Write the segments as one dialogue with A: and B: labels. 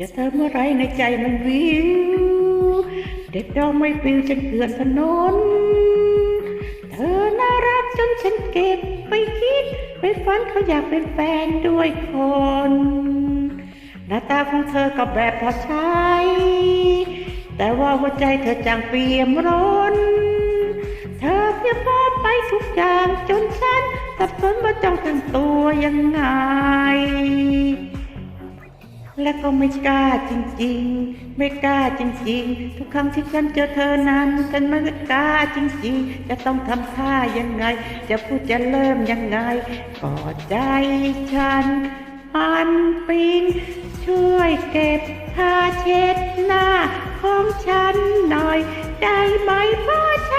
A: จะเธอเมื่อไรในใจมันวิว เด็ดดอกไม่ปลิวจนเกลื่อนถนน เธอน่ารักจนฉันเก็บไปคิด ไปฝันเขาอยากเป็นแฟนด้วยคน หน้าตาของเธอก็แบบพอใช้ แต่ว่าหัวใจเธอจังเปี่ยมร้น เธอเพียบพร้อมไปทุกอย่างจนฉันสับสนว่าจ้องตั้งตัวยังไง และก็ไม่กล้าจริงๆ ไม่กล้าจริงๆ ทุกครั้งที่ฉันเจอเธอนั้นฉันไม่กล้าจริงๆ จะต้องทำท่ายังไง จะพูดจะเริ่มยังไงกอดใจฉันมันปิงช่วยเก็บผ้าเช็ดหน้าของฉันหน่อย ได้ไหมพราะฉัน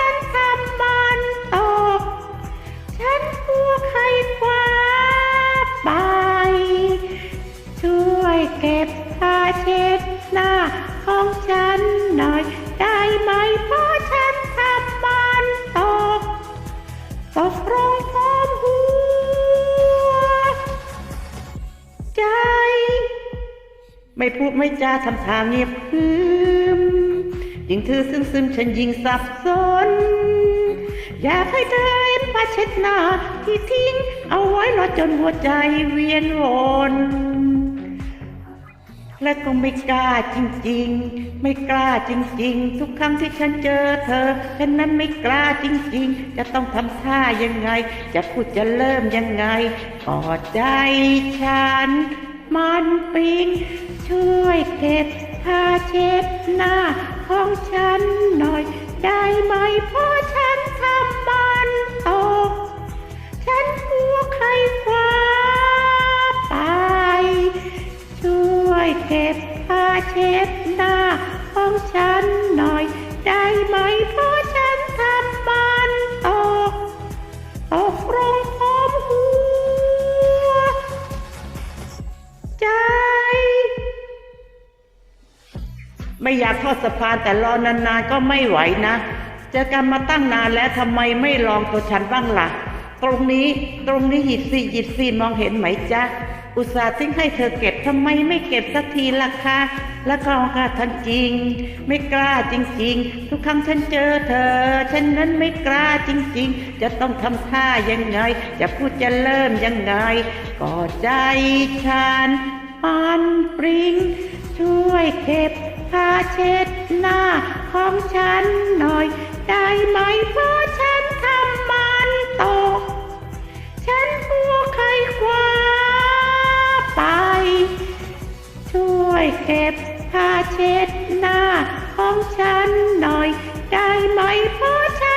A: เก็บผ้าเช็ดหน้าของฉันหน่อย ได้ไหมเพราะฉันทำมันตกตกลงพร้อมหัว ใจ ไม่พูดไม่จาทำทางเงียบคืมยิ่งเธอซึมซึมฉันยิ่งสับสน อยากให้เธอเห็นผ้าเช็ดหน้าที่ทิ้ง เอาไว้รอจนหัวใจเวียนวน และก็ไม่กล้าจริงๆ ไม่กล้าจริงๆ ทุกครั้งที่ฉันเจอเธอฉันนั้นไม่กล้าจริงๆ จะต้องทำท่ายังไง จะพูดจะเริ่มยังไงกอดใจฉัน มันปิงช่วยเก็บผ้าเช็ดหน้าของฉัน ก็บผ้าเช็ดหน้าของฉันหน่อย ได้ไหมเพราะฉันทำมันตกตกลงพร้อมหัวใจ ไม่อยากทอดสะพานแต่รอนานๆก็ไม่ไหวนะเจอกันมาตั้งนานแล้วทำไมไม่ลองตัวฉันบ้างล่ะ ตรงนี้ตรงนี้หยิบสิหยิบสิมองเห็นไหมจ๊ะ อุตส่าห์ทิ้งให้เธอเก็บทำไมไม่เก็บสักทีล่ะคะแล้วก็ค่ะท่านจริง ไม่กล้าจริง ๆ ทุกครั้งฉันเจอเธอ ฉันนั้นไม่กล้าจริง ๆ จะต้องทำท่ายังไง จะพูดจะเริ่มยังไงกอดใจฉันมันปริง ช่วยเก็บผ้าเช็ดหน้าของฉันหน่อย ได้ไหมเพราะฉัน ช่วยเก็บผ้าเช็ดหน้าของฉันหน่อยได้ไหมพ่อฉัน